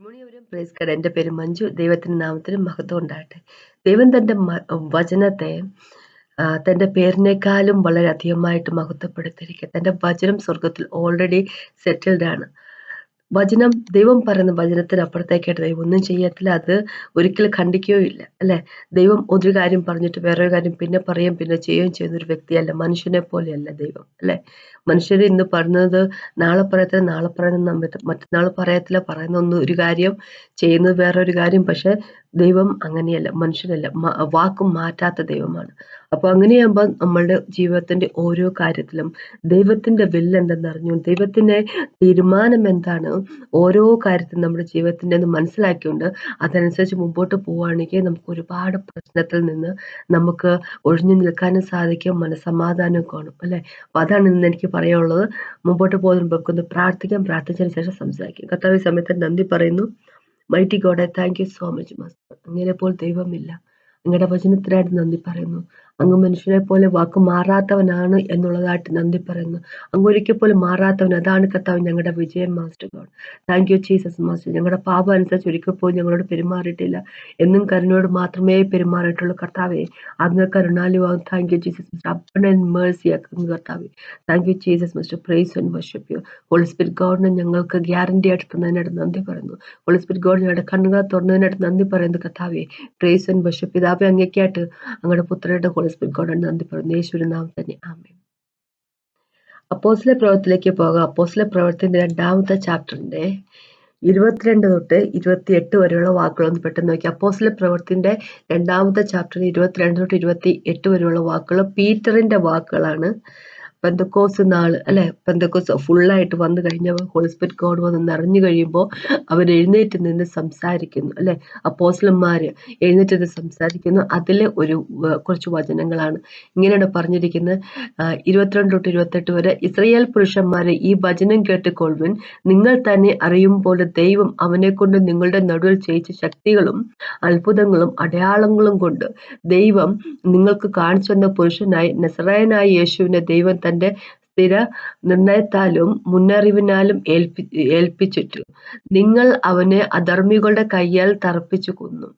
മുണിയവരും price കട എന്റെ പേര് മഞ്ജു. ദൈവത്തിന്റെ നാമത്തിന് മഹത്വം ഉണ്ടാകട്ടെ. ദൈവം തന്റെ വചനത്തെ തന്റെ പേരിനേക്കാളും വളരെ അധികമായിട്ട് മഹത്വപ്പെടുത്തിയിരിക്കുക തന്റെ വചനം സ്വർഗത്തിൽ ഓൾറെഡി സെറ്റിൽഡ് ആണ്. വചനം ദൈവം പറയുന്ന വചനത്തിന് അപ്പുറത്തേക്കായിട്ട് ദൈവം ഒന്നും ചെയ്യത്തില്ല. അത് ഒരിക്കലും ഖണ്ഡിക്കുകയോ ഇല്ല. അല്ലെ? ദൈവം ഒരു കാര്യം പറഞ്ഞിട്ട് വേറൊരു കാര്യം പിന്നെ പറയും പിന്നെ ചെയ്യുകയും ചെയ്യുന്ന ഒരു വ്യക്തിയല്ല. മനുഷ്യനെ പോലെയല്ല ദൈവം. അല്ലെ? മനുഷ്യർ ഇന്ന് പറഞ്ഞത് നാളെ പറയത്തില്ല നാളെ പറയുന്ന മറ്റന്നാൾ പറയത്തില്ല പറയുന്ന ഒന്ന് ഒരു കാര്യം ചെയ്യുന്നത് വേറൊരു കാര്യം. പക്ഷെ ദൈവം അങ്ങനെയല്ല മനുഷ്യനല്ല വാക്കും മാറ്റാത്ത ദൈവമാണ്. അപ്പോൾ അങ്ങനെയാകുമ്പോൾ നമ്മളുടെ ജീവിതത്തിന്റെ ഓരോ കാര്യത്തിലും ദൈവത്തിന്റെ വില്ലെന്തെന്നറിഞ്ഞു ദൈവത്തിന്റെ തീരുമാനം എന്താണ്? ഓരോ കാര്യത്തിലും നമ്മുടെ ജീവിതത്തിന്റെ എന്ന് മനസ്സിലാക്കിക്കൊണ്ട് അതനുസരിച്ച് മുമ്പോട്ട് പോവുകയാണെങ്കിൽ നമുക്ക് ഒരുപാട് പ്രശ്നത്തിൽ നിന്ന് നമുക്ക് ഒഴിഞ്ഞു നിൽക്കാനും സാധിക്കും മനസ്സമാധാനവും കാണും അല്ലെ? അപ്പൊ അതാണ് ഇന്ന് എനിക്ക് പറയാനുള്ളത്. മുമ്പോട്ട് പോകുന്ന നമുക്കൊന്ന് പ്രാർത്ഥിക്കാം. പ്രാർത്ഥിച്ചതിന് ശേഷം സംസാരിക്കും. കർത്താവ് സമയത്ത് നന്ദി പറയുന്നു. Mighty God thank you so much master അങ്ങനെ പോൽ ദൈവമില്ല. നിങ്ങളുടെ വചനത്തിനായിട്ട് നന്ദി പറയുന്നു. അങ്ങ് മനുഷ്യരെ പോലെ വാക്ക് മാറാത്തവനാണ് എന്നുള്ളതായിട്ട് നന്ദി പറയുന്നു. അങ്ങ് ഒരിക്കൽ പോലും മാറാത്തവൻ അതാണ് കർത്താവ് ഞങ്ങളുടെ വിജയം master God thank you Jesus master ഞങ്ങളുടെ പാപം അനുസരിച്ച് ഒരിക്കൽ പോലും ഞങ്ങളോട് പെരുമാറിയിട്ടില്ല. എന്നും കരുണയോട് മാത്രമേ പെരുമാറിയിട്ടുള്ളൂ കർത്താവേ. അങ്ങ് കരുണാലുവാകും താങ്ക് യു ജീസസ് മേഴ്സി ആക്കുന്നു കർത്താവെ. Thank you Jesus mister praise and worship you holy spirit ഗോഡിനെ ഞങ്ങൾക്ക് ഗ്യാരണ്ടി ആയിട്ട് തന്നതിനായിട്ട് നന്ദി പറയുന്നു. ഹോളി സ്പിരിറ്റ് ഗോഡ് ഞങ്ങളുടെ കണ്ണുകൾ തുറന്നതിനായിട്ട് നന്ദി പറയുന്നു കർത്താവെ. പ്രൈസ് ആൻഡ് വർഷിപ്പ് ഇതാവേ അങ്ങേക്കായിട്ട് അങ്ങയുടെ പുത്രയുടെ ഗോഡ് നന്ദി പറഞ്ഞു യേശുവിന്റെ നാമം തന്നെ. ആമേ അപ്പോസിലെ പ്രവർത്തിലേക്ക് പോകാം. അപ്പോസിലെ പ്രവർത്തിന്റെ രണ്ടാമത്തെ ചാപ്റ്ററിന്റെ ഇരുപത്തിരണ്ട് തൊട്ട് ഇരുപത്തി വരെയുള്ള വാക്കുകളൊന്ന് പെട്ടെന്ന് നോക്കി. അപ്പോസിലെ പ്രവർത്തിന്റെ രണ്ടാമത്തെ ചാപ്റ്ററിൽ ഇരുപത്തിരണ്ട് തൊട്ട് ഇരുപത്തി എട്ട് വരെയുള്ള വാക്കുകൾ പീറ്ററിന്റെ വാക്കുകളാണ്. പെന്തക്കോസ് നാൾ അല്ലെ? പെന്തക്കോസ് ഫുള്ളായിട്ട് വന്നു കഴിഞ്ഞപ്പോൾ ഹോളിസ്പിറ്റ് ഗോഡ് വന്ന് നിറഞ്ഞു കഴിയുമ്പോൾ അവർ എഴുന്നേറ്റ് നിന്ന് സംസാരിക്കുന്നു അല്ലെ? അപ്പോസ്ലന്മാർ എഴുന്നേറ്റ് നിന്ന് സംസാരിക്കുന്നു. അതിലെ ഒരു കുറച്ച് വചനങ്ങളാണ്. ഇങ്ങനെയാണ് പറഞ്ഞിരിക്കുന്നത് ഇരുപത്തിരണ്ട് തൊട്ട് ഇരുപത്തെട്ട് വരെ ഇസ്രയേൽ പുരുഷന്മാരെ ഈ വചനം കേട്ടുകൊള്ളുവിൻ. നിങ്ങൾ തന്നെ അറിയും പോലെ ദൈവം അവനെ കൊണ്ട് നിങ്ങളുടെ നടുവിൽ ചെയ്യിച്ച ശക്തികളും അത്ഭുതങ്ങളും അടയാളങ്ങളും കൊണ്ട് ദൈവം നിങ്ങൾക്ക് കാണിച്ചു തന്ന പുരുഷനായി നസറായനായ യേശുവിനെ ദൈവം തന്റെ സ്ഥിര നിർണയത്താലും മുന്നറിവിനാലും ഏൽപ്പി ഏൽപ്പിച്ചിട്ടു. നിങ്ങൾ അവനെ അധർമ്മികളുടെ കയ്യാൽ തറപ്പിച്ചു കൊന്നു.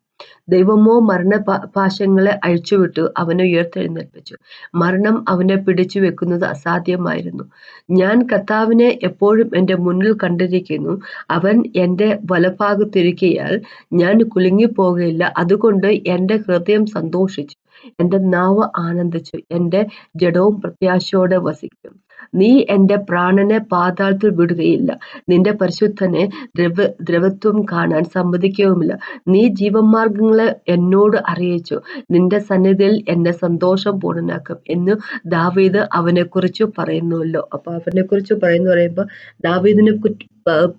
ദൈവമോ മരണ പാശങ്ങളെ അഴിച്ചുവിട്ടു അവനെ ഉയർത്തെഴുന്നേൽപ്പിച്ചു. മരണം അവനെ പിടിച്ചു വെക്കുന്നത് അസാധ്യമായിരുന്നു. ഞാൻ കർത്താവിനെ എപ്പോഴും എന്റെ മുന്നിൽ കണ്ടിരിക്കുന്നു. അവൻ എന്റെ വലഭാഗത്തിരിക്കയാൽ ഞാൻ കുലുങ്ങിപ്പോകുകയില്ല അതുകൊണ്ട് എന്റെ ഹൃദയം സന്തോഷിച്ചു. എന്റെ നാവ് ആനന്ദിച്ചു എന്റെ ജഡവും പ്രത്യാശയോടെ വസിക്കും. നീ എന്റെ പ്രാണനെ പാതാളത്തിൽ വിടുകയില്ല. നിന്റെ പരിശുദ്ധനെ ദ്രവ ദ്രവത്വം കാണാൻ സമ്മതിക്കുകയുമില്ല. നീ ജീവമാർഗങ്ങളെ എന്നോട് അറിയിച്ചു. നിന്റെ സന്നിധിയിൽ എന്നെ സന്തോഷം പൂർണനാക്കും എന്ന് ദാവീദ് അവനെക്കുറിച്ച് പറയുന്നുവല്ലോ. അപ്പോൾ അവനെക്കുറിച്ച് പറയുന്നു പറയുമ്പോൾ ദാവീദിനെ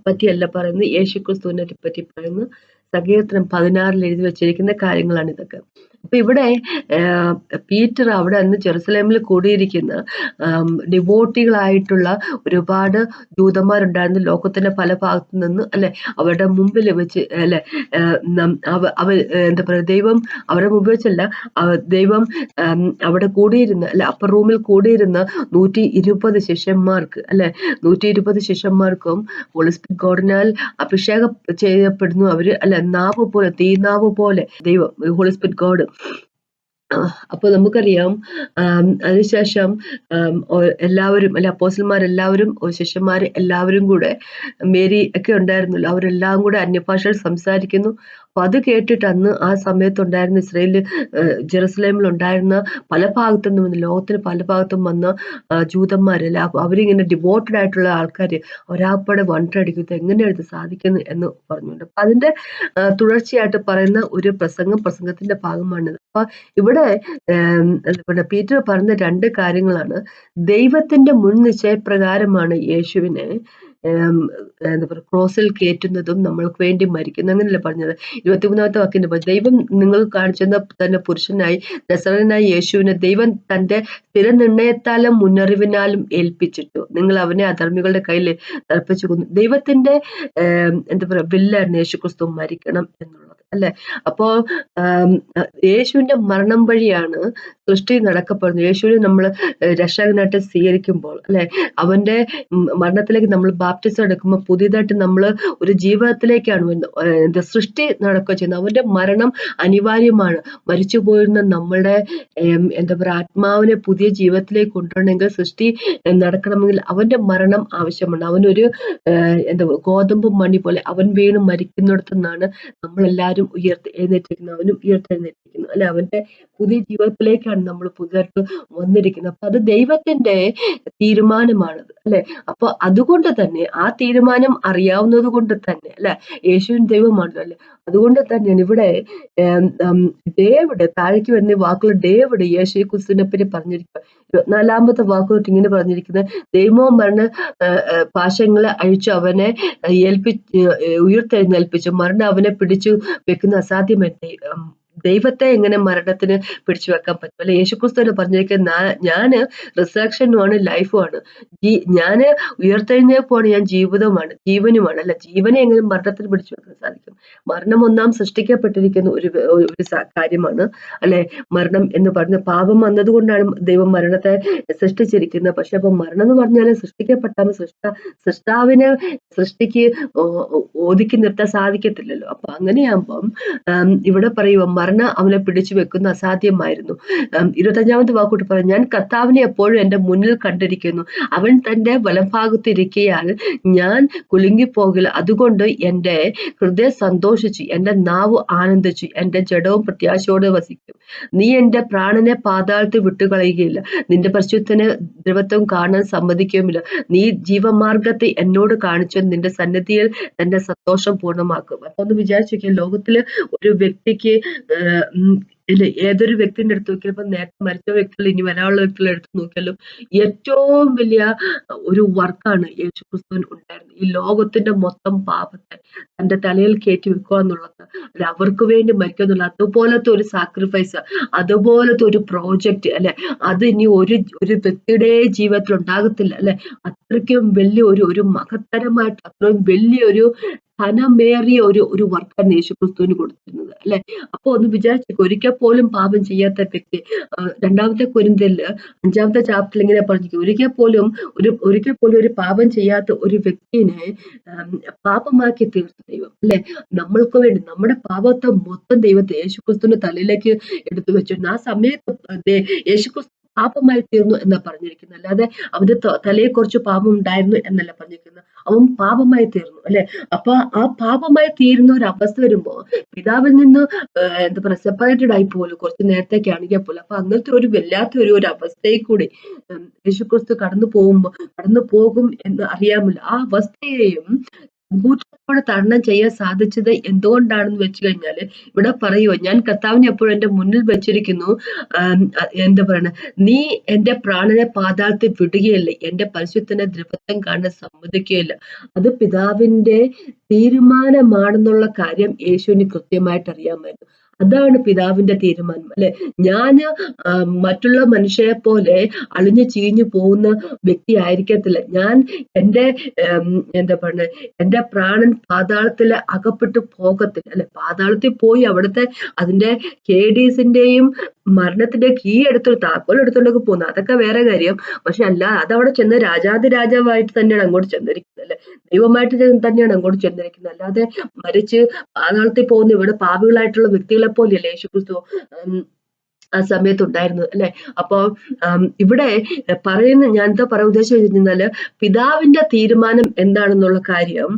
പറ്റിയല്ല പറയുന്നത്. യേശുക്രിസ്തുവിനെ പറ്റി പറയുന്നു. സങ്കീർത്തനം പതിനാറിൽ എഴുതി വെച്ചിരിക്കുന്ന കാര്യങ്ങളാണ് ഇതൊക്കെ. അപ്പൊ ഇവിടെ പീറ്റർ അവിടെ അന്ന് ജെറുസലേമിൽ കൂടിയിരിക്കുന്ന ഡിവോട്ടികളായിട്ടുള്ള ഒരുപാട് ദൂതന്മാരുണ്ടായിരുന്നു. ലോകത്തിന്റെ പല ഭാഗത്തു നിന്ന് അല്ലെ അവരുടെ മുമ്പിൽ വെച്ച് അല്ലെ അവ എന്താ പറയുക ദൈവം അവരുടെ മുമ്പിൽ വെച്ചല്ല ദൈവം അവിടെ കൂടിയിരുന്ന അല്ലെ അപ്പർ റൂമിൽ കൂടിയിരുന്ന നൂറ്റി ഇരുപത് ശിഷ്യന്മാർക്ക് അല്ലെ നൂറ്റി ഇരുപത് ശിഷ്യന്മാർക്കും ഹോളിസ്പിക് ഗോഡിനാൽ അഭിഷേകം ചെയ്യപ്പെടുന്നു. അവർ അല്ലെ നാവ് പോലെ തീനാവ് പോലെ ദൈവം ഹോളിസ്പിക് ഗോഡ് അപ്പോൾ നമുക്കറിയാം അതിനുശേഷം എല്ലാവരും അല്ലെ അപ്പോസന്മാരെല്ലാവരും ശിഷ്യന്മാർ എല്ലാവരും കൂടെ മേരി ഒക്കെ ഉണ്ടായിരുന്നല്ലോ. അവരെല്ലാം കൂടെ അന്യഭാഷയിൽ സംസാരിക്കുന്നു. അപ്പൊ അത് കേട്ടിട്ട് അന്ന് ആ സമയത്തുണ്ടായിരുന്ന ഇസ്രയേലിൽ ജെറുസലേമിൽ ഉണ്ടായിരുന്ന പല ഭാഗത്തു നിന്നും ലോകത്തിന് പല ഭാഗത്തും വന്ന ജൂതന്മാരല്ല അവരിങ്ങനെ ഡിവോട്ടഡ് ആയിട്ടുള്ള ആൾക്കാർ ഒരാപ്പടെ വണ്ടടിക്കുന്നത് എങ്ങനെയാണ് ഇത് സാധിക്കുന്നത് എന്ന് പറഞ്ഞുകൊണ്ട്. അപ്പൊ അതിന്റെ തുടർച്ചയായിട്ട് പറയുന്ന ഒരു പ്രസംഗം പ്രസംഗത്തിന്റെ ഭാഗമാണിത്. അപ്പൊ ഇവിടെ പിന്നെ പീറ്റർ പറഞ്ഞ രണ്ട് കാര്യങ്ങളാണ്. ദൈവത്തിന്റെ മുൻ നിശ്ചയപ്രകാരമാണ് യേശുവിനെ എന്താ പറയുക ക്രോസിൽ കയറ്റുന്നതും നമ്മൾക്ക് വേണ്ടി മരിക്കുന്നു. അങ്ങനെയല്ല പറഞ്ഞത്? ഇരുപത്തിമൂന്നാമത്തെ വാക്കിന്റെ ദൈവം നിങ്ങൾ കാണിച്ചെന്ന തന്നെ പുരുഷനായി ദസറനായി യേശുവിനെ ദൈവം തന്റെ സ്ഥിരനിർണയത്താലും മുന്നറിവിനാലും ഏൽപ്പിച്ചിട്ടു. നിങ്ങൾ അവനെ അധർമ്മികളുടെ കയ്യിൽ തർപ്പിച്ചു കൊന്നു ദൈവത്തിന്റെ എന്താ പറയുക വില്ലായിരുന്നു യേശു ക്രിസ്തു മരിക്കണം എന്നുള്ളത്. അല്ലെ? അപ്പോ യേശുവിന്റെ മരണം വഴിയാണ് സൃഷ്ടി നടക്കപ്പെടുന്നു. യേശുവിനെ നമ്മൾ രക്ഷകനായിട്ട് സ്വീകരിക്കുമ്പോൾ അല്ലെ? അവന്റെ മരണത്തിലേക്ക് നമ്മൾ ബാപ്റ്റിസം എടുക്കുമ്പോൾ പുതിയതായിട്ട് നമ്മൾ ഒരു ജീവിതത്തിലേക്കാണ് വരുന്നത്. സൃഷ്ടി നടക്കുക ചെയ്യുന്നത് അവന്റെ മരണം അനിവാര്യമാണ്. മരിച്ചു പോയിരുന്ന നമ്മളുടെ എന്താ പറയുക ആത്മാവിനെ പുതിയ ജീവിതത്തിലേക്ക് കൊണ്ടുവരണമെങ്കിൽ സൃഷ്ടി നടക്കണമെങ്കിൽ അവന്റെ മരണം ആവശ്യമാണ്. അവനൊരു എന്താ ഗോതമ്പ് മണി പോലെ അവൻ വീണ് മരിക്കുന്നിടത്തു നിന്നാണ് നമ്മളെല്ലാവരും ഉയർത്തി എഴുന്നേറ്റിരിക്കുന്നത്. അവനും ഉയർത്തെഴുന്നേറ്റിരിക്കുന്നു അല്ലെ? അവന്റെ പുതിയ ജീവിതത്തിലേക്കാണ് നമ്മൾ പുലർത്ത് വന്നിരിക്കുന്നത് അപ്പൊ അത് ദൈവത്തിന്റെ തീരുമാനമാണത് അല്ലെ? അപ്പൊ അതുകൊണ്ട് തന്നെ ആ തീരുമാനം അറിയാവുന്നത് കൊണ്ട് തന്നെ അല്ലെ? യേശുവിൻ ദൈവമാണല്ലോ അല്ലെ? അതുകൊണ്ട് തന്നെയാണ് ഇവിടെ ഡേവിഡ് താഴേക്ക് വരുന്ന വാക്കുകൾ ഡേവിഡ് യേശു കുസിനെ പറ്റി പറഞ്ഞിരിക്കുക. ഇരുപത്തിനാലാമത്തെ വാക്കുകൾ ഇങ്ങനെ പറഞ്ഞിരിക്കുന്നത് ദൈവവും മരണ പാശങ്ങളെ അഴിച്ചു അവനെ ഏൽപ്പി ഉയർത്തെഴുന്നേൽപ്പിച്ചു. മരണം അവനെ പിടിച്ചു വെക്കുന്ന അസാധ്യമല്ലേ ദൈവത്തെ എങ്ങനെ മരണത്തിന് പിടിച്ചു വെക്കാൻ പറ്റും? അല്ലെ യേശുക്രിസ്തു പറഞ്ഞിരിക്കുന്ന ഞാൻ ആണ് ലൈഫുമാണ് ഞാൻ ഉയർത്തെഴുന്നേൽപ്പാണ് ഞാൻ ജീവിതവുമാണ് ജീവനുമാണ്. അല്ല ജീവനെ എങ്ങനെ മരണത്തിന് പിടിച്ചു വെക്കാൻ സാധിക്കും? മരണം ഒന്നാം സൃഷ്ടിക്കപ്പെട്ടിരിക്കുന്ന ഒരു ഒരു കാര്യമാണ്. അല്ലെ മരണം എന്ന് പറഞ്ഞ പാപം വന്നതുകൊണ്ടാണ് ദൈവം മരണത്തെ സൃഷ്ടിച്ചിരിക്കുന്നത്. പക്ഷെ അപ്പൊ മരണം എന്ന് പറഞ്ഞാൽ സൃഷ്ടിക്കപ്പെട്ടാൽ സൃഷ്ട സൃഷ്ടാവിനെ സൃഷ്ടിക്ക് ഒതുക്കി നിർത്താൻ സാധിക്കത്തില്ലല്ലോ. അപ്പൊ അങ്ങനെയാകുമ്പം ഇവിടെ പറയുക മരണ അവനെ പിടിച്ചു വെക്കുന്ന അസാധ്യമായിരുന്നു. ഇരുപത്തഞ്ചാമത്തെ വാക്കൂട്ട് പറഞ്ഞു ഞാൻ കർത്താവിനെ എപ്പോഴും എന്റെ മുന്നിൽ കണ്ടിരിക്കുന്നു. അവൻ തന്റെ വലഭാഗത്തിരിക്കയാൽ ഞാൻ കുലുങ്ങിപ്പോകില്ല. അതുകൊണ്ട് എന്റെ ഹൃദയം സന്തോഷിച്ചു എന്റെ നാവ് ആനന്ദിച്ചു എന്റെ ജഡവും പ്രത്യാശയോടെ വസിക്കും. നീ എന്റെ പ്രാണനെ പാതാളത്തിൽ വിട്ടുകളയുകയില്ല. നിന്റെ പരിശുദ്ധനെ ദ്രവത്വം കാണാൻ സമ്മതിക്കുകയുമില്ല. നീ ജീവമാർഗത്തെ എന്നോട് കാണിച്ചു നിന്റെ സന്നിധിയിൽ തന്റെ സന്തോഷം പൂർണമാക്കും. അപ്പൊ ഒന്ന് വിചാരിച്ചു ലോകത്തിൽ ഒരു വ്യക്തിക്ക് 呃嗯 ഇല്ല ഏതൊരു വ്യക്തിന്റെ അടുത്ത് നോക്കിയാലും ഇപ്പൊ നേരത്തെ മരിച്ച വ്യക്തികൾ ഇനി വരാനുള്ള വ്യക്തികളുടെ അടുത്ത് നോക്കിയാലും ഏറ്റവും വലിയ ഒരു വർക്കാണ് യേശു ക്രിസ്തുവിന് ഉണ്ടായിരുന്നത്. ഈ ലോകത്തിന്റെ മൊത്തം പാപത്തെ തന്റെ തലയിൽ കയറ്റി വെക്കുക എന്നുള്ളത്. അവർക്ക് വേണ്ടി മരിക്കുക എന്നുള്ളത്. അതുപോലത്തെ ഒരു സാക്രിഫൈസ് അതുപോലത്തെ ഒരു പ്രോജക്റ്റ് അല്ലെ? അത് ഇനി ഒരു ഒരു വ്യക്തിയുടെ ജീവിതത്തിൽ ഉണ്ടാകത്തില്ല അല്ലെ? അത്രയ്ക്കും വലിയ ഒരു ഒരു മഹത്തരമായിട്ട് അത്രയും വലിയൊരു ധനമേറിയ ഒരു ഒരു വർക്കാണ് യേശു ക്രിസ്തുവിന് കൊടുത്തിരുന്നത് അല്ലെ? അപ്പൊ ഒന്ന് വിചാരിച്ചു ഒരിക്കൽ പോലും പാപം ചെയ്യാത്ത വ്യക്തി രണ്ടാമത്തെ കുരിന്തൽ അഞ്ചാമത്തെ ചാപ്റ്ററിൽ ഇങ്ങനെ പറഞ്ഞിരിക്കും ഒരിക്കൽ പോലും ഒരു ഒരിക്കൽ പോലും ഒരു പാപം ചെയ്യാത്ത ഒരു വ്യക്തിനെ പാപമാക്കി തീർത്തു ദൈവം അല്ലെ? നമ്മൾക്ക് വേണ്ടി നമ്മുടെ പാപത്തെ മൊത്തം ദൈവത്തെ യേശുക്രിസ്തുവിന്റെ തലയിലേക്ക് എടുത്തു വെച്ചു ആ സമയത്ത് യേശുക്രിസ്തു പാപമായി തീർന്നു എന്നാ പറഞ്ഞിരിക്കുന്നത് അല്ലാതെ അവന്റെ തലയെ കുറച്ച് പാപം ഉണ്ടായിരുന്നു എന്നല്ല പറഞ്ഞിരിക്കുന്നത്. അവൻ പാപമായി തീർന്നു അല്ലെ? അപ്പൊ ആ പാപമായി തീരുന്ന ഒരു അവസ്ഥ വരുമ്പോ പിതാവിൽ നിന്ന് എന്താ പറയാ സെപ്പറേറ്റഡ് ആയി പോലും കുറച്ച് നേരത്തേക്ക് ആണെങ്കിൽ പോലും അപ്പൊ അങ്ങനത്തെ ഒരു വല്ലാത്ത ഒരു ഒരു അവസ്ഥയിൽ കൂടി യേശുക്രിസ്തു കടന്നു പോകുമ്പോ കടന്നു പോകും എന്ന് അറിയാമല്ലോ ആ അവസ്ഥയെയും കൂട്ടത്തോടെ തരണം ചെയ്യാൻ സാധിച്ചത് എന്തുകൊണ്ടാണെന്ന് വെച്ച് കഴിഞ്ഞാൽ ഇവിടെ പറയുവോ ഞാൻ കർത്താവിനെ എപ്പോഴും എന്റെ മുന്നിൽ വെച്ചിരിക്കുന്നു. എന്താ പറയണ? നീ എന്റെ പ്രാണനെ പാതാളത്തിൽ വിടുകയല്ലേ എന്റെ പരിശുദ്ധനെ ദ്രവത്വം കാണാൻ സമ്മതിക്കുകയില്ല. അത് പിതാവിന്റെ തീരുമാനമാണെന്നുള്ള കാര്യം യേശുവിന് കൃത്യമായിട്ട് അറിയാമായിരുന്നു. അതാണ് പിതാവിന്റെ തീരുമാനം അല്ലെ? ഞാൻ മറ്റുള്ള മനുഷ്യരെ പോലെ അളിഞ്ഞു ചീഞ്ഞു പോകുന്ന വ്യക്തി ആയിരിക്കത്തില്ല. ഞാൻ എന്റെ എന്താ പറയുക എന്റെ പ്രാണൻ പാതാളത്തിൽ അകപ്പെട്ടു പോകത്തില്ല. അല്ലെ? പാതാളത്തിൽ പോയി അവിടുത്തെ അതിന്റെ കേഡീസിന്റെയും മരണത്തിന്റെ കീ എടുത്തു താക്കോൽ എടുത്തോണ്ടൊക്കെ പോകുന്നു. അതൊക്കെ വേറെ കാര്യം. പക്ഷെ അല്ല അത് അവിടെ ചെന്ന് രാജാതി രാജാവായിട്ട് തന്നെയാണ് അങ്ങോട്ട് ചെന്നിരിക്കുന്നത്. അല്ലെ? ദൈവമായിട്ട് തന്നെയാണ് അങ്ങോട്ട് ചെന്നിരിക്കുന്നത്. അല്ലാതെ മരിച്ച് പാതാളത്തിൽ പോകുന്ന ഇവിടെ പാവികളായിട്ടുള്ള വ്യക്തികളെ പോലെയല്ലേ യേശുക്രിസ്തു ആ സമയത്ത് ഉണ്ടായിരുന്നു അല്ലെ? അപ്പോൾ ഇവിടെ പറയുന്ന ഞാൻ എന്താ പറയാൻ ഉദ്ദേശിച്ചു പിതാവിന്റെ തീരുമാനം എന്താണെന്നുള്ള കാര്യം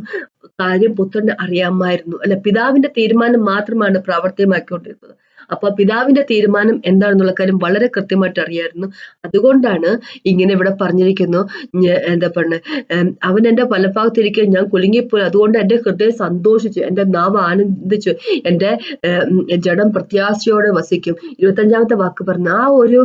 കാര്യം പുത്രന് അറിയാമായിരുന്നു. അല്ല പിതാവിന്റെ തീരുമാനം മാത്രമാണ് പ്രാവർത്തികമാക്കിക്കൊണ്ടിരുന്നത്. അപ്പൊ പിതാവിന്റെ തീരുമാനം എന്താണെന്നുള്ള കാര്യം വളരെ കൃത്യമായിട്ട് അറിയായിരുന്നു. അതുകൊണ്ടാണ് ഇങ്ങനെ ഇവിടെ പറഞ്ഞിരിക്കുന്നു എന്താ പറഞ്ഞ അവൻ എന്റെ പലഭാഗത്തിരിക്കുക ഞാൻ കുലുങ്ങിപ്പോയി. അതുകൊണ്ട് എന്റെ ഹൃദയം സന്തോഷിച്ചു എന്റെ നാവ് ആനന്ദിച്ചു എന്റെ ജഡം പ്രത്യാശയോടെ വസിക്കും. ഇരുപത്തഞ്ചാമത്തെ വാക്ക് പറഞ്ഞു ആ ഒരു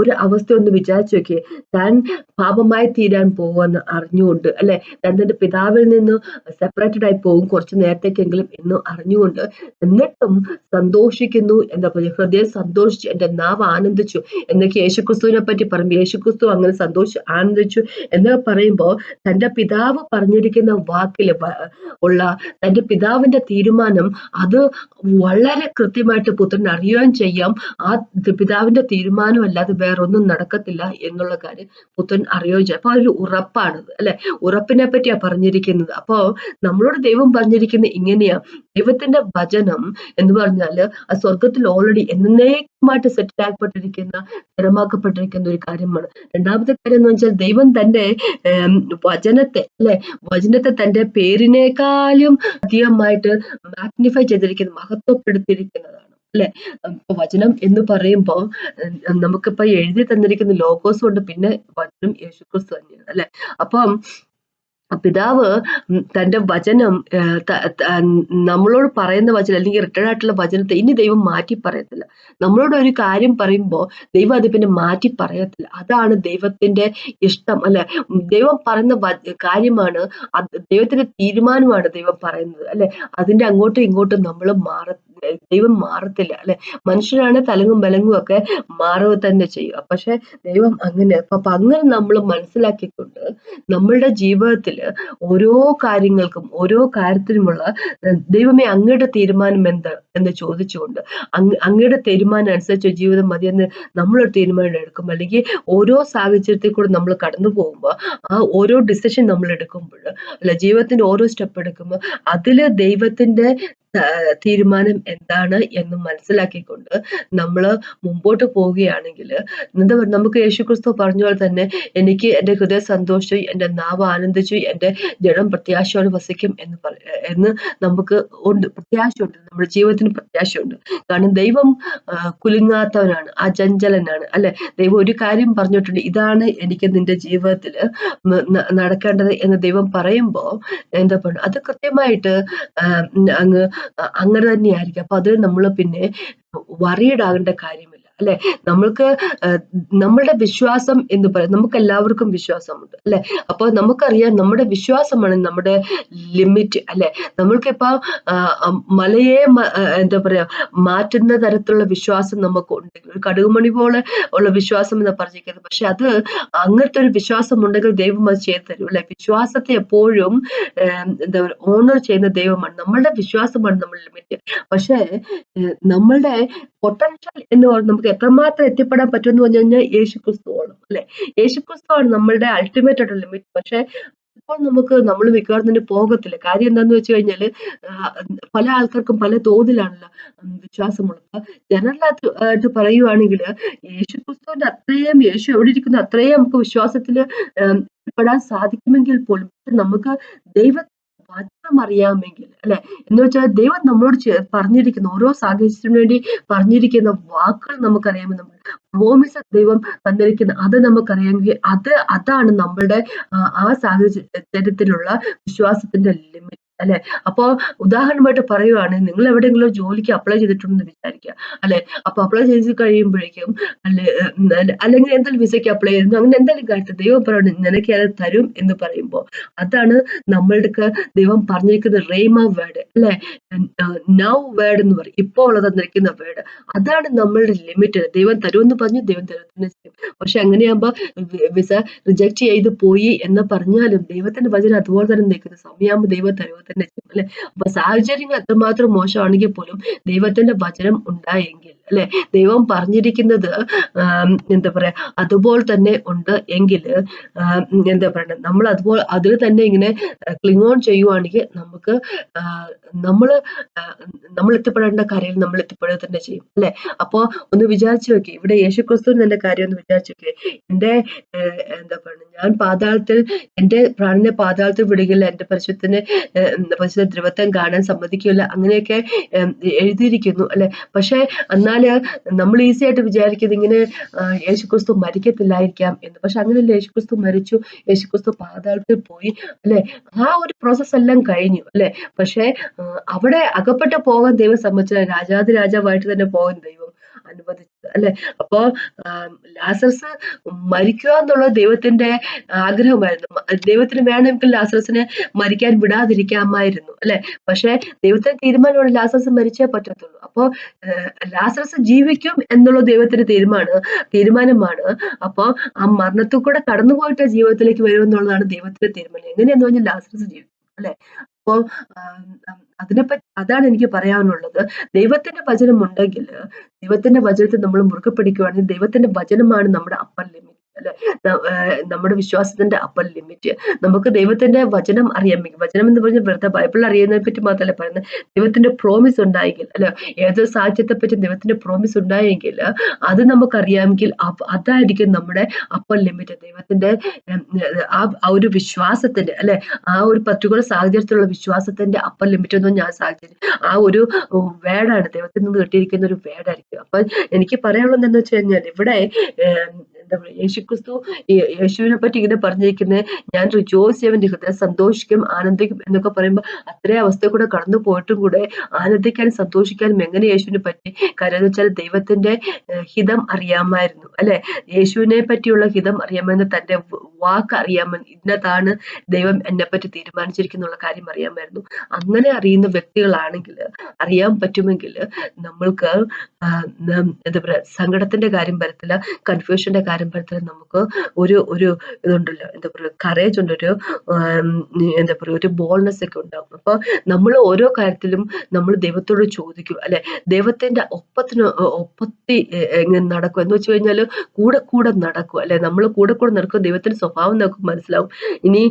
ഒരു അവസ്ഥ ഒന്ന് വിചാരിച്ചു നോക്കിയേ. താൻ പാപമായി തീരാൻ പോകുമെന്ന് അറിഞ്ഞുകൊണ്ട് അല്ലെ? താൻ തന്റെ പിതാവിൽ നിന്ന് സെപ്പറേറ്റഡ് ആയി പോകും കുറച്ച് നേരത്തേക്കെങ്കിലും എന്ന് അറിഞ്ഞുകൊണ്ട്. എന്നിട്ടും സന്തോഷിക്കുന്നു എന്താ പറയുക ഹൃദയം സന്തോഷിച്ചു എന്റെ നാവ് ആനന്ദിച്ചു. എന്നൊക്കെ യേശുക്രിസ്തുവിനെ പറ്റി പറയുമ്പോൾ യേശുക്രിസ്തു അങ്ങനെ സന്തോഷിച്ചു ആനന്ദിച്ചു എന്ന് പറയുമ്പോൾ തന്റെ പിതാവ് പറഞ്ഞിരിക്കുന്ന വാക്കിൽ ഉള്ള തന്റെ പിതാവിന്റെ തീരുമാനം അത് വളരെ കൃത്യമായിട്ട് പുത്രൻ അറിയുകയും ചെയ്യാം. ആ പിതാവിന്റെ തീരുമാനമല്ലാതെ വേറൊന്നും നടക്കത്തില്ല എന്നുള്ള കാര്യം പുത്രൻ അറിയുകയും ചെയ്യും. അപ്പൊ അതൊരു ഉറപ്പാണ് അല്ലെ? ഉറപ്പിനെ പറ്റിയാ പറഞ്ഞിരിക്കുന്നത്. അപ്പോൾ നമ്മളോട് ദൈവം പറഞ്ഞിരിക്കുന്നത് ഇങ്ങനെയാ. ദൈവത്തിന്റെ വചനം എന്ന് പറഞ്ഞാൽ ആ സ്വർഗത്തിൽ ഓൾറെഡി എന്നേക്കുമായിട്ട് സെറ്റിൽ ആക്കപ്പെട്ടിരിക്കുന്ന സ്ഥിരമാക്കപ്പെട്ടിരിക്കുന്ന ഒരു കാര്യമാണ്. രണ്ടാമത്തെ കാര്യം എന്ന് വെച്ചാൽ ദൈവം തന്റെ വചനത്തെ അല്ലെ വചനത്തെ തന്റെ പേരിനേക്കാളും അധികമായിട്ട് മാഗ്നിഫൈ ചെയ്തിരിക്കുന്ന മഹത്വപ്പെടുത്തിയിരിക്കുന്നതാണ് അല്ലെ? വചനം എന്ന് പറയുമ്പോൾ നമുക്കിപ്പോ എഴുതി തന്നിരിക്കുന്ന ലോഗോസ് കൊണ്ട് പിന്നെ വചനം യേശുക്രിസ്തു തന്നെയാണ് അല്ലെ? അപ്പം പിതാവ് തന്റെ വചനം നമ്മളോട് പറയുന്ന വചനം അല്ലെങ്കിൽ റിട്ടേൺ ആയിട്ടുള്ള വചനത്തെ ഇനി ദൈവം മാറ്റി പറയത്തില്ല. നമ്മളോട് ഒരു കാര്യം പറയുമ്പോൾ ദൈവം അത് പിന്നെ മാറ്റി പറയത്തില്ല. അതാണ് ദൈവത്തിന്റെ ഇഷ്ടം അല്ലെ? ദൈവം പറയുന്ന കാര്യമാണ് ദൈവത്തിന്റെ തീരുമാനമാണ് ദൈവം പറയുന്നത് അല്ലെ? അതിന്റെ അങ്ങോട്ടും ഇങ്ങോട്ടും നമ്മൾ മാറ ദൈവം മാറത്തില്ല അല്ലെ? മനുഷ്യരാണ് തലങ്ങും ബലങ്ങും ഒക്കെ മാറുക തന്നെ ചെയ്യുക. പക്ഷെ ദൈവം അങ്ങനെ അപ്പൊ അങ്ങനെ നമ്മൾ മനസ്സിലാക്കിക്കൊണ്ട് നമ്മളുടെ ജീവിതത്തിൽ ഓരോ കാര്യങ്ങൾക്കും ഓരോ കാര്യത്തിനുമുള്ള ദൈവമേ അങ്ങയുടെ തീരുമാനം എന്ത് എന്ന് ചോദിച്ചുകൊണ്ട് അങ്ങ് അങ്ങയുടെ തീരുമാനം അനുസരിച്ച് ജീവിതം മതിയെന്ന് നമ്മളൊരു തീരുമാനം എടുക്കും അല്ലെങ്കിൽ ഓരോ സാഹചര്യത്തിൽ കൂടെ നമ്മൾ കടന്നു പോകുമ്പോൾ ആ ഓരോ ഡിസിഷൻ നമ്മൾ എടുക്കുമ്പോൾ അല്ല ജീവിതത്തിന്റെ ഓരോ സ്റ്റെപ്പ് എടുക്കുമ്പോൾ അതിൽ ദൈവത്തിന്റെ തീരുമാനം എന്താണ് എന്ന് മനസ്സിലാക്കിക്കൊണ്ട് നമ്മൾ മുമ്പോട്ട് പോവുകയാണെങ്കിൽ എന്താ പറയുക നമുക്ക് യേശുക്രിസ്തു പറഞ്ഞ പോലെ തന്നെ എനിക്ക് എന്റെ ഹൃദയ സന്തോഷിച്ചു എന്റെ നാവ് ആനന്ദിച്ചു എന്റെ ജഡം പ്രത്യാശയോടെ വസിക്കും എന്ന് പറ എന്ന് നമുക്ക് ഉണ്ട്. പ്രത്യാശയുണ്ട്. നമ്മുടെ ജീവിതത്തിന് പ്രത്യാശയുണ്ട്. കാരണം ദൈവം കുലുങ്ങാത്തവനാണ് അചഞ്ചലനാണ് അല്ലെ? ദൈവം ഒരു കാര്യം പറഞ്ഞിട്ടുണ്ട്. ഇതാണ് എനിക്ക് നിന്റെ ജീവിതത്തിൽ നടക്കേണ്ടത് എന്ന് ദൈവം പറയുമ്പോൾ എന്താ പറയുക അത് കൃത്യമായിട്ട് അങ്ങ് അങ്ങനെ തന്നെയായിരിക്കും. അപ്പൊ അത് നമ്മൾ പിന്നെ വറീഡ് ആകേണ്ട കാര്യമില്ല. അല്ലെ? നമ്മൾക്ക് നമ്മളുടെ വിശ്വാസം എന്ന് പറയാം നമുക്ക് എല്ലാവർക്കും വിശ്വാസമുണ്ട് അല്ലെ? അപ്പോൾ നമുക്കറിയാം നമ്മുടെ വിശ്വാസമാണ് നമ്മുടെ ലിമിറ്റ് അല്ലെ? നമ്മൾക്കിപ്പോ മലയെ എന്താ പറയാ മാറ്റുന്ന തരത്തിലുള്ള വിശ്വാസം നമുക്ക് ഉണ്ടെങ്കിൽ ഒരു കടുകുമണി പോലെ ഉള്ള വിശ്വാസം എന്ന് പറഞ്ഞിരിക്കുന്നത്. പക്ഷെ അത് അങ്ങനത്തെ ഒരു വിശ്വാസം ഉണ്ടെങ്കിൽ ദൈവം അത് ചെയ്തു തരും അല്ലെ? വിശ്വാസത്തെ എപ്പോഴും എന്താ പറയുക ഓണർ ചെയ്യുന്ന ദൈവമാണ്. നമ്മളുടെ വിശ്വാസമാണ് നമ്മൾ ലിമിറ്റ്. പക്ഷേ നമ്മളുടെ പൊട്ടൻഷ്യൽ എന്ന് പറയുന്നത് നമുക്ക് എത്രമാത്രം എത്തിപ്പെടാൻ പറ്റുമെന്ന് പറഞ്ഞു കഴിഞ്ഞാൽ യേശു ക്രിസ്തുവാണ് അല്ലെ? യേശു ക്രിസ്തുവാണ് നമ്മളുടെ അൾട്ടിമേറ്റ് ആയിട്ടുള്ള ലിമിറ്റ് പക്ഷെ ഇപ്പോൾ നമുക്ക് നമ്മൾ മിക്കവാറും പോകത്തില്ല. കാര്യം എന്താന്ന് വെച്ച് കഴിഞ്ഞാൽ പല ആൾക്കാർക്കും പല തോതിലാണല്ലോ വിശ്വാസമുള്ളത്. ജനറൽ ആയിട്ട് പറയുവാണെങ്കിൽ യേശു ക്രിസ്തുവിന്റെ അത്രയും യേശു എവിടെ ഇരിക്കുന്നു അത്രയും നമുക്ക് വിശ്വാസത്തിൽ പെടാൻ സാധിക്കുമെങ്കിൽ പോലും നമുക്ക് ദൈവ വചനം അറിയാമെങ്കിൽ അല്ലെ? എന്ന് വെച്ചാൽ ദൈവം നമ്മളോട് പറഞ്ഞിരിക്കുന്ന ഓരോ സാഹചര്യത്തിനു വേണ്ടി പറഞ്ഞിരിക്കുന്ന വാക്കുകൾ നമുക്കറിയാമെന്ന് ഭൂമിസ ദൈവം തന്നിരിക്കുന്ന അത് നമുക്കറിയാമെങ്കിൽ അത് അതാണ് നമ്മളുടെ ആ സാഹചര്യത്തിലുള്ള വിശ്വാസത്തിന്റെ ലിമിറ്റ് അല്ലെ? അപ്പോ ഉദാഹരണമായിട്ട് പറയുവാണെങ്കിൽ നിങ്ങൾ എവിടെയെങ്കിലും ജോലിക്ക് അപ്ലൈ ചെയ്തിട്ടുണ്ടെന്ന് വിചാരിക്കുക അല്ലെ? അപ്പൊ അപ്ലൈ ചെയ്ത് കഴിയുമ്പോഴേക്കും അല്ലെ അല്ലെങ്കിൽ എന്തെങ്കിലും വിസയ്ക്ക് അപ്ലൈ ചെയ്യുന്നു അങ്ങനെ എന്തെങ്കിലും കാര്യത്തിൽ ദൈവം പറയുന്നത് നിനക്ക് അത് തരും എന്ന് പറയുമ്പോൾ അതാണ് നമ്മളുടെ ദൈവം പറഞ്ഞിരിക്കുന്ന റേമ വേർഡ് അല്ലെ? നൗ വേർഡ് എന്ന് പറയും. ഇപ്പോൾ ഉള്ളത് തന്നിരിക്കുന്ന വേർഡ് അതാണ് നമ്മളുടെ ലിമിറ്റ് ദൈവം തരും എന്ന് പറഞ്ഞു ദൈവം തരുന്ന ചെയ്യും. പക്ഷെ അങ്ങനെയാകുമ്പോ വിസ റിജക്ട് ചെയ്ത് പോയി എന്ന് പറഞ്ഞാലും ദൈവത്തിന്റെ വചനം അതുപോലെ തന്നെ നിൽക്കുന്ന സമയമാകുമ്പോൾ ദൈവം തരുമോ തന്നെ. അല്ലെ അപ്പൊ സാഹചര്യങ്ങൾ എത്രമാത്രം മോശമാണെങ്കിൽ പോലും ദൈവത്തിന്റെ വചനം ഉണ്ടായെങ്കിൽ അല്ലെ? ദൈവം പറഞ്ഞിരിക്കുന്നത് എന്താ പറയാ അതുപോലെ തന്നെ ഉണ്ട് എങ്കിൽ എന്താ പറയുക നമ്മൾ അതുപോലെ അതിൽ തന്നെ ഇങ്ങനെ ക്ലിങ് ഓൺ ചെയ്യുവാണെങ്കിൽ നമുക്ക് നമ്മൾ നമ്മൾ എത്തിപ്പെടേണ്ട കാര്യം നമ്മൾ എത്തിപ്പെടുക തന്നെ ചെയ്യും അല്ലെ? അപ്പോ ഒന്ന് വിചാരിച്ചു നോക്കി ഇവിടെ യേശുക്രിസ്തു എന്റെ കാര്യം ഒന്ന് വിചാരിച്ചു നോക്കി എന്റെ എന്താ പറയുക ഞാൻ പാതാളത്തിൽ എന്റെ പ്രാണനെ പാതാളത്തിൽ വിടുകയില്ല എന്റെ പരിശുദ്ധത്തിന് പരിശുദ്ധ ദ്രവത്വം കാണാൻ സമ്മതിക്കില്ല അങ്ങനെയൊക്കെ എഴുതിയിരിക്കുന്നു അല്ലെ? പക്ഷെ എന്നാൽ നമ്മൾ ഈസി ആയിട്ട് വിചാരിക്കുന്നത് ഇങ്ങനെ യേശുക്രിസ്തു മരിക്കത്തില്ലായിരിക്കാം എന്ന്. പക്ഷെ അങ്ങനെയല്ല യേശുക്രിസ്തു മരിച്ചു യേശുക്രിസ്തു പാതാളത്തിൽ പോയി അല്ലെ? ആ ഒരു പ്രോസസ് എല്ലാം കഴിഞ്ഞു അല്ലെ? പക്ഷെ അവിടെ അകപ്പെട്ടു പോകാൻ ദൈവം സമ്മതിച്ചില്ല. രാജാതി രാജാവായിട്ട് തന്നെ പോകാൻ ദൈവം അനുവദിച്ചത് അല്ലെ? അപ്പോ ലാസറസ് മരിക്കുക എന്നുള്ളത് ദൈവത്തിന്റെ ആഗ്രഹമായിരുന്നു ദൈവത്തിന് വേണമെങ്കിൽ ലാസറസിനെ മരിക്കാൻ വിടാതിരിക്കാമായിരുന്നു അല്ലെ? പക്ഷെ ദൈവത്തിന്റെ തീരുമാനമാണ് ലാസറസ് മരിച്ചേ പറ്റത്തുള്ളൂ. അപ്പോ ലാസറസ് ജീവിക്കും എന്നുള്ള ദൈവത്തിന്റെ തീരുമാനം തീരുമാനമാണ്. അപ്പോ ആ മരണത്തിൽ കൂടെ കടന്നുപോയിട്ട് ജീവിതത്തിലേക്ക് വരുമെന്നുള്ളതാണ് ദൈവത്തിന്റെ തീരുമാനം. എങ്ങനെയാന്ന് പറഞ്ഞാൽ ലാസറസ് ജീവിക്കും അല്ലെ? അപ്പോ അതിനെപ്പറ്റി അതാണ് എനിക്ക് പറയാനുള്ളത്. ദൈവത്തിന്റെ വചനം ഉണ്ടെങ്കിൽ ദൈവത്തിന്റെ വചനത്തെ നമ്മൾ മുറുകെ പിടിക്കുകയാണെങ്കിൽ ദൈവത്തിന്റെ വചനമാണ് നമ്മുടെ അപ്പർ ലിമിറ്റ് അല്ലെ? നമ്മുടെ വിശ്വാസത്തിന്റെ അപ്പർ ലിമിറ്റ് നമുക്ക് ദൈവത്തിന്റെ വചനം അറിയാമെങ്കിൽ വചനം എന്ന് പറഞ്ഞാൽ വെറുതെ ബൈബിൾ അറിയുന്നതിനെ പറ്റി മാത്രമല്ല പറയുന്നത്. ദൈവത്തിന്റെ പ്രോമിസ് ഉണ്ടായെങ്കിൽ അല്ലെ? ഏത് സാഹചര്യത്തെ പറ്റി ദൈവത്തിന്റെ പ്രോമിസ് ഉണ്ടായെങ്കിൽ അത് നമുക്ക് അറിയാമെങ്കിൽ അതായിരിക്കും നമ്മുടെ അപ്പർ ലിമിറ്റ് ദൈവത്തിന്റെ ആ ഒരു വിശ്വാസത്തിന്റെ അല്ലെ? ആ ഒരു പർട്ടിക്കുലർ സാഹചര്യത്തിലുള്ള വിശ്വാസത്തിന്റെ അപ്പർ ലിമിറ്റ് ഒന്നും ഞാൻ സാഹചര്യം. ആ ഒരു വേടാണ്. ദൈവത്തിൽ നിന്ന് കിട്ടിയിരിക്കുന്ന ഒരു വേടായിരിക്കും. അപ്പൊ എനിക്ക് പറയാനുള്ളത് എന്താണെന്ന് വെച്ച് കഴിഞ്ഞാൽ ഇവിടെ പറയുക യേശുക്രിസ്തു യേശുവിനെ പറ്റി ഇങ്ങനെ പറഞ്ഞിരിക്കുന്നത് ഞാൻ ചെയ്യും ഹൃദയം സന്തോഷിക്കും ആനന്ദിക്കും എന്നൊക്കെ പറയുമ്പോൾ അത്രേ അവസ്ഥ കൂടെ കടന്നു പോയിട്ടും കൂടെ ആനന്ദിക്കാനും സന്തോഷിക്കാനും എങ്ങനെ യേശുവിനെ പറ്റി കാര്യം വെച്ചാൽ ദൈവത്തിന്റെ ഹിതം അറിയാമായിരുന്നു അല്ലെ? യേശുവിനെ പറ്റിയുള്ള ഹിതം അറിയാമെന്ന് തന്റെ വാക്ക് അറിയാമെന്ന് ഇന്നതാണ് ദൈവം എന്നെ പറ്റി തീരുമാനിച്ചിരിക്കുന്നുള്ള കാര്യം അറിയാമായിരുന്നു. അങ്ങനെ അറിയുന്ന വ്യക്തികളാണെങ്കിൽ അറിയാൻ പറ്റുമെങ്കിൽ നമ്മൾക്ക് എന്താ പറയാ സങ്കടത്തിന്റെ കാര്യം വരത്തില്ല കൺഫ്യൂഷന്റെ കാര്യം വരത്തില്ല നമുക്ക് ഒരു ഒരു ഇതുണ്ടല്ലോ. എന്താ പറയുക കറേജ് ഉണ്ട് ഒരു എന്താ പറയുക ഒരു ബോൾനെസ് ഒക്കെ ഉണ്ടാകും അപ്പോൾ നമ്മൾ ഓരോ കാര്യത്തിലും നമ്മൾ ദൈവത്തോട് ചോദിക്കും. അല്ലെ? ദൈവത്തിന്റെ ഒപ്പത്തിന് ഒപ്പത്തി എങ്ങനെ നടക്കും? എന്ന് വെച്ച് കഴിഞ്ഞാൽ കൂടെ കൂടെ നടക്കും. അല്ലെ? നമ്മൾ കൂടെ കൂടെ നടക്കും. ദൈവത്തിന്റെ സ്വഭാവം നമുക്ക് മനസ്സിലാവും. ഇനി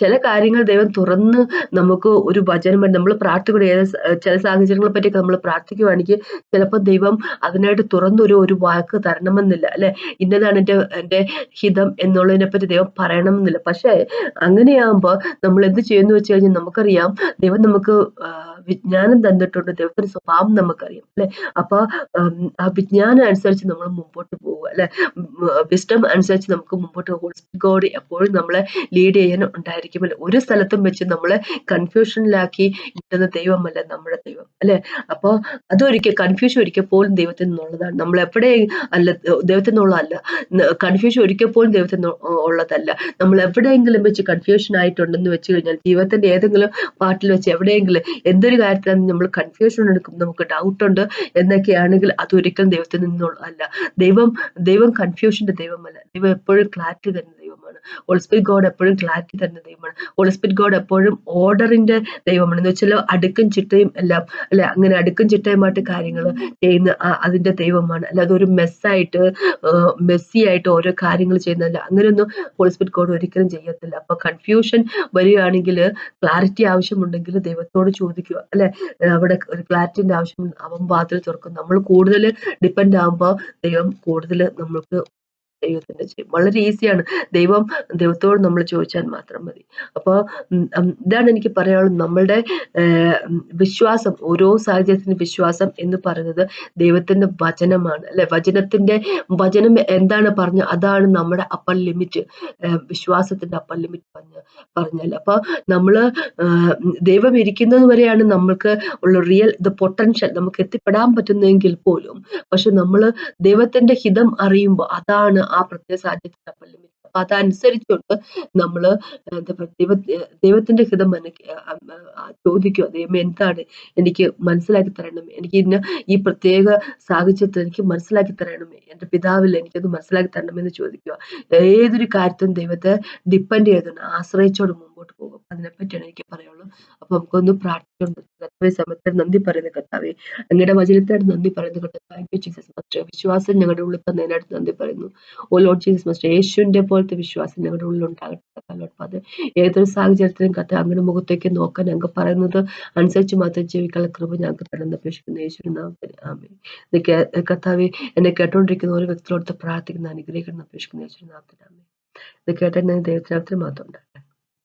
ചില കാര്യങ്ങൾ ദൈവം തുറന്ന് നമുക്ക് ഒരു വചനം നമ്മൾ പ്രാർത്ഥിക്കുന്ന ഏത് ചില സാഹചര്യങ്ങളെ പറ്റിയൊക്കെ നമ്മൾ പ്രാർത്ഥിക്കുവാണെങ്കിൽ ചിലപ്പോൾ ദൈവം അതിനായിട്ട് തുറന്നൊരു ഒരു വാക്ക് തരണമെന്നില്ല. അല്ലെ? ഇന്നതാണ് എന്റെ എന്റെ ഹിതം എന്നുള്ളതിനെപ്പറ്റി ദൈവം പറയണമെന്നില്ല. പക്ഷേ അങ്ങനെയാകുമ്പോൾ നമ്മൾ എന്ത് ചെയ്യുന്നു വെച്ച് കഴിഞ്ഞാൽ നമുക്കറിയാം ദൈവം നമുക്ക് വിജ്ഞാനം തന്നിട്ടുണ്ട്. ദൈവത്തിന്റെ സ്വഭാവം നമുക്കറിയാം. അല്ലെ? അപ്പൊ ആ വിജ്ഞാനം അനുസരിച്ച് നമ്മൾ മുമ്പോട്ട് അല്ലെ? വിസ്റ്റം അനുസരിച്ച് നമുക്ക് മുമ്പോട്ട് ഗോഡ് എപ്പോഴും നമ്മളെ ലീഡ് ചെയ്യാൻ ഉണ്ടായിരിക്കുമല്ലോ ഒരു സ്ഥലത്തും വെച്ച് നമ്മളെ കൺഫ്യൂഷനിലാക്കി ഇട്ടുന്ന ദൈവമല്ല നമ്മുടെ ദൈവം അല്ലെ? അപ്പൊ അതൊരിക്കൽ കൺഫ്യൂഷൻ ഒരിക്കൽ പോലും ദൈവത്തിൽ നിന്നുള്ളതാണ്. നമ്മൾ എവിടെ അല്ല ദൈവത്തിൽ നിന്നുള്ളതല്ല. കൺഫ്യൂഷൻ ഒരിക്കൽ പോലും ദൈവത്തിൽ ഉള്ളതല്ല. നമ്മൾ എവിടെയെങ്കിലും വെച്ച് കൺഫ്യൂഷൻ ആയിട്ടുണ്ടെന്ന് വെച്ച് കഴിഞ്ഞാൽ ജീവിതത്തിന്റെ ഏതെങ്കിലും പാട്ടിൽ വെച്ച് എവിടെയെങ്കിലും എന്തൊരു കാര്യത്തിലാണ് നമ്മൾ കൺഫ്യൂഷൻ എടുക്കും നമുക്ക് ഡൗട്ട് ഉണ്ട് എന്നൊക്കെയാണെങ്കിൽ അതൊരിക്കലും ദൈവത്തിൽ നിന്നുള്ളതല്ല. ദൈവം ദൈവം കൺഫ്യൂഷന്റെ ദൈവമല്ല. ദൈവം എപ്പോഴും ക്ലാരിറ്റി തരുന്ന ഹോളിസ്പിരിറ്റ് ഗോഡ് എപ്പോഴും ക്ലാരിറ്റി തരുന്ന ദൈവമാണ്. ഓൾസ്പിറ്റ് ഗോഡ് എപ്പോഴും ഓർഡറിന്റെ ദൈവമാണ്. എന്ന് വെച്ചാൽ അടുക്കും ചിട്ടയും എല്ലാം അല്ലെ? അങ്ങനെ അടുക്കും ചിട്ടയുമായിട്ട് കാര്യങ്ങൾ ചെയ്യുന്ന അതിന്റെ ദൈവമാണ്. അല്ലാതെ ഒരു മെസ്സായിട്ട് മെസ്സി ആയിട്ട് ഓരോ കാര്യങ്ങൾ ചെയ്യുന്നതല്ല. അങ്ങനെയൊന്നും ഹോളിസ്പിരിറ്റ് ഗോഡ് ഒരിക്കലും ചെയ്യത്തില്ല. അപ്പൊ കൺഫ്യൂഷൻ വരികയാണെങ്കിൽ ക്ലാരിറ്റി ആവശ്യമുണ്ടെങ്കിൽ ദൈവത്തോട് ചോദിക്കുക അല്ലെ? അവിടെ ഒരു ക്ലാരിറ്റിന്റെ ആവശ്യം അവൻ വാതിൽ തുറക്കും. നമ്മൾ കൂടുതൽ ഡിപ്പെൻഡ് ആകുമ്പോൾ ദൈവം കൂടുതൽ നമ്മൾക്ക് ദൈവത്തിന്റെ ചെയ്യും വളരെ ഈസിയാണ്. ദൈവം ദൈവത്തോട് നമ്മൾ ചോദിച്ചാൽ മാത്രം മതി. അപ്പോൾ ഇതാണ് എനിക്ക് പറയാനുള്ളത്. നമ്മളുടെ വിശ്വാസം ഓരോ സാഹചര്യത്തിന്റെ വിശ്വാസം എന്ന് പറയുന്നത് ദൈവത്തിന്റെ വചനമാണ്. അല്ലെ? വചനത്തിന്റെ വചനം എന്താണ് പറഞ്ഞ അതാണ് നമ്മുടെ അപ്പർ ലിമിറ്റ് വിശ്വാസത്തിന്റെ അപ്പർ ലിമിറ്റ് പറഞ്ഞ പറഞ്ഞാൽ. അപ്പോൾ നമ്മൾ ദൈവം ഇരിക്കുന്നത് വരെയാണ് നമ്മൾക്ക് ഉള്ള റിയൽ ദ പൊട്ടൻഷ്യൽ നമുക്ക് എത്തിപ്പെടാൻ പറ്റുന്നെങ്കിൽ പോലും പക്ഷെ നമ്മൾ ദൈവത്തിന്റെ ഹിതം അറിയുമ്പോൾ അതാണ് പ്രത്യേക സാഹചര്യത്തിൽ അപ്പം അതനുസരിച്ചുകൊണ്ട് നമ്മൾ ദൈവ ദൈവത്തിന്റെ ഹിതം ചോദിക്കുക ദൈവം എന്താണ് എനിക്ക് മനസ്സിലാക്കി തരണം? എനിക്ക് ഇന്ന ഈ പ്രത്യേക സാഹചര്യത്തിൽ എനിക്ക് മനസ്സിലാക്കി തരണം. എന്റെ പിതാവിൽ എനിക്കത് മനസ്സിലാക്കി തരണം എന്ന് ചോദിക്കുക. ഏതൊരു കാര്യത്തിനും ദൈവത്തെ ഡിപ്പെൻഡ് ചെയ്തുകൊണ്ട് ആശ്രയിച്ചോട് മുമ്പോട്ട് പോകും. അതിനെപ്പറ്റിയാണ് എനിക്ക് പറയുള്ളൂ അപ്പൊ നമുക്കൊന്ന് പ്രാർത്ഥിച്ചുകൊണ്ട് കർത്താവെ നന്ദി പറയുന്ന കർത്താവെ. അങ്ങയുടെ വചനത്തോട് നന്ദി പറയുന്ന കർത്താവ്. വിശ്വാസം ഞങ്ങളുടെ ഉള്ളിൽ തന്നതിനായിട്ട് നന്ദി പറയുന്നു. ഓ ലോഡ് ജീസസ് മസ്റ്റർ യേശുവിന്റെ പോലത്തെ വിശ്വാസം ഞങ്ങളുടെ ഉള്ളിൽ ഉണ്ടാകട്ടെ ലോഡ് അത് ഏതൊരു സാഹചര്യത്തിലും കഥ അങ്ങനെ മുഖത്തേക്ക് നോക്കാൻ ഞങ്ങൾക്ക് പറയുന്നത് അനുസരിച്ച് മാത്രം ജീവിക്കാനുള്ള കൃപ ഞങ്ങൾക്ക് തരണം അപേക്ഷിക്കുന്നു യേശുവിൻ നാമത്തിൽ. ആമേ കർത്താവെ എന്നെ കേട്ടോണ്ടിരിക്കുന്ന ഒരു വ്യക്തിയോടത്ത് പ്രാർത്ഥിക്കുന്ന അനുഗ്രഹിക്കണം അപേക്ഷിക്കുന്നു ആമേ ഇത് കേട്ടെ ദൈവത്തിനകത്ത് മാത്രം ഉണ്ടാകട്ടെ